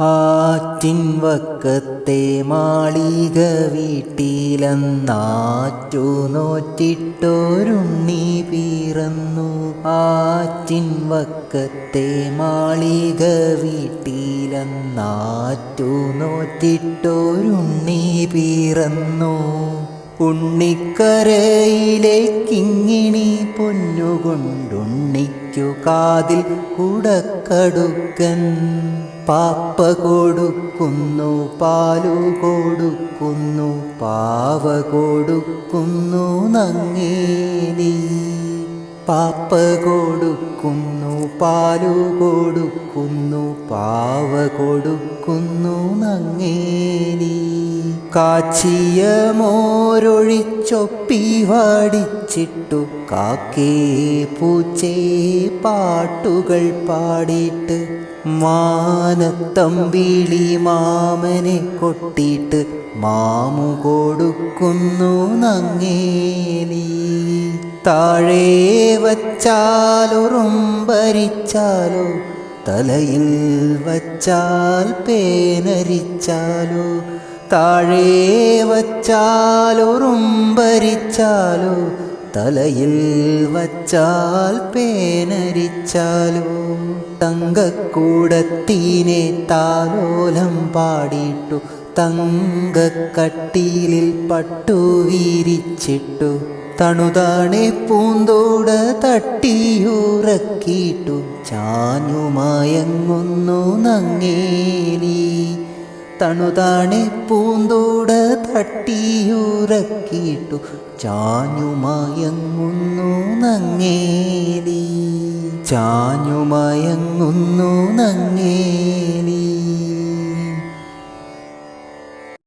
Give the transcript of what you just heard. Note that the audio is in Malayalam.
ആറ്റിൻ വക്കത്തെ മാളിക വീട്ടിലെന്നാറ്റു നോറ്റിട്ടോരുണ്ണി പീറന്നു. ആറ്റിൻ വക്കത്തെ മാളിക വീട്ടിലെന്നാറ്റു നോറ്റിട്ടോരുണ്ണി പിറന്നു. ഉണ്ണിക്കരയിലേക്കിങ്ങിണി പൊന്നുകൊണ്ടുണ്ണിക്കു കാതിൽ കുടക്കടുക്കൻ. പാപ്പ കൊടുക്കുന്നു പാലു കൊടുക്കുന്നു പാവ കൊടുക്കുന്നു നങ്ങേനി പാപ്പ കൊടുക്കുന്നു പാലു കൊടുക്കുന്നു പാവ കൊടുക്കുന്നു നങ്ങേനി കാച്ചിയ മോരൊഴിച്ചൊപ്പി വാടിച്ചിട്ടു കാക്കേ പൂച്ചേ പാട്ടുകൾ പാടിയിട്ട് മാനത്തമ്പിളി മാമനെ കൊട്ടിയിട്ട് മാമു കൊടുക്കുന്നു നങ്ങേലി വച്ചാലൊറും ഭരിച്ചാലോ തലയിൽ വച്ചാൽ പേനരിച്ചാലോ താഴെ വച്ചാലൊറുംബരിച്ചാലോ തലയിൽ വച്ചാൽ പേനരിച്ചാലോ തങ്കക്കൂടത്തീനെ താലോലം പാടിയിട്ടു തങ്കക്കട്ടിലിൽ പട്ടു വീരിച്ചിട്ടു തണുതാണെ പൂന്തോട തട്ടിയുറക്കിയിട്ടു ചാഞ്ഞുമായങ്ങുന്നു നങ്ങേലി. തണുതാണെ പൂന്തോട തട്ടിയുറക്കിയിട്ടു ചാഞ്ഞുമയങ്ങുന്നു നങ്ങേലി. ചാഞ്ഞുമയങ്ങുന്നു നങ്ങേലി.